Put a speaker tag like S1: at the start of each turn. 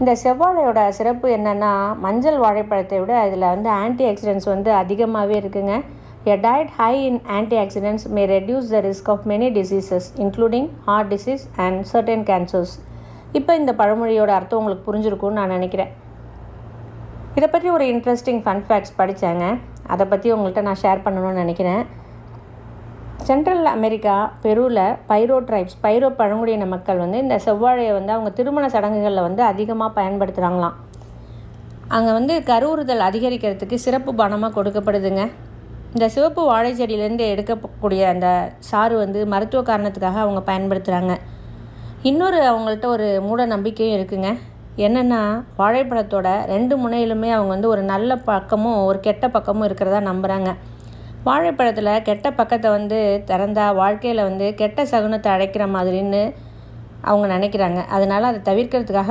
S1: இந்த செவ்வாழையோட சிறப்பு என்னென்னா மஞ்சள் வாழைப்பழத்தை விட இதில் வந்து ஆன்டி ஆக்சிடென்ட்ஸ் வந்து அதிகமாகவே இருக்குங்க. A diet high in antioxidants may reduce the risk of many diseases including heart disease and certain cancers இப்போ இந்த பழமொழியோட அர்த்தம் உங்களுக்கு புரிஞ்சிருக்கும்னு நான் நினைக்கிறேன். இதை பற்றி ஒரு இன்ட்ரெஸ்டிங் ஃபன் ஃபேக்ட்ஸ் படித்தாங்க அதை பற்றி உங்கள்கிட்ட நான் ஷேர் பண்ணணும்னு நினைக்கிறேன். சென்ட்ரல் அமெரிக்கா பெருவில் பைரோ ட்ரைப்ஸ் பைரோ பழங்குடியின மக்கள் வந்து இந்த செவ்வாழையை வந்து அவங்க திருமண சடங்குகளில் வந்து அதிகமாக பயன்படுத்துகிறாங்களாம் அங்கே வந்து கருவுறுதல் அதிகரிக்கிறதுக்கு சிறப்பு பணமாக கொடுக்கப்படுதுங்க. இந்த சிவப்பு வாழை செடியிலேருந்து எடுக்கக்கூடிய அந்த சாறு வந்து மருத்துவ காரணத்துக்காக அவங்க பயன்படுத்துகிறாங்க இன்னொரு அவங்கள்ட்ட ஒரு மூட நம்பிக்கையும் இருக்குங்க. என்னென்னா வாழைப்பழத்தோட ரெண்டு முனையிலுமே அவங்க வந்து ஒரு நல்ல பக்கமும் ஒரு கெட்ட பக்கமும் இருக்கிறதா நம்புகிறாங்க வாழைப்பழத்தில் கெட்ட பக்கத்தை வந்து திறந்தா வாழ்க்கையில் வந்து கெட்ட சகுனத்தை அடைக்கிற மாதிரின்னு அவங்க நினைக்கிறாங்க. அதனால் அதை தவிர்க்கிறதுக்காக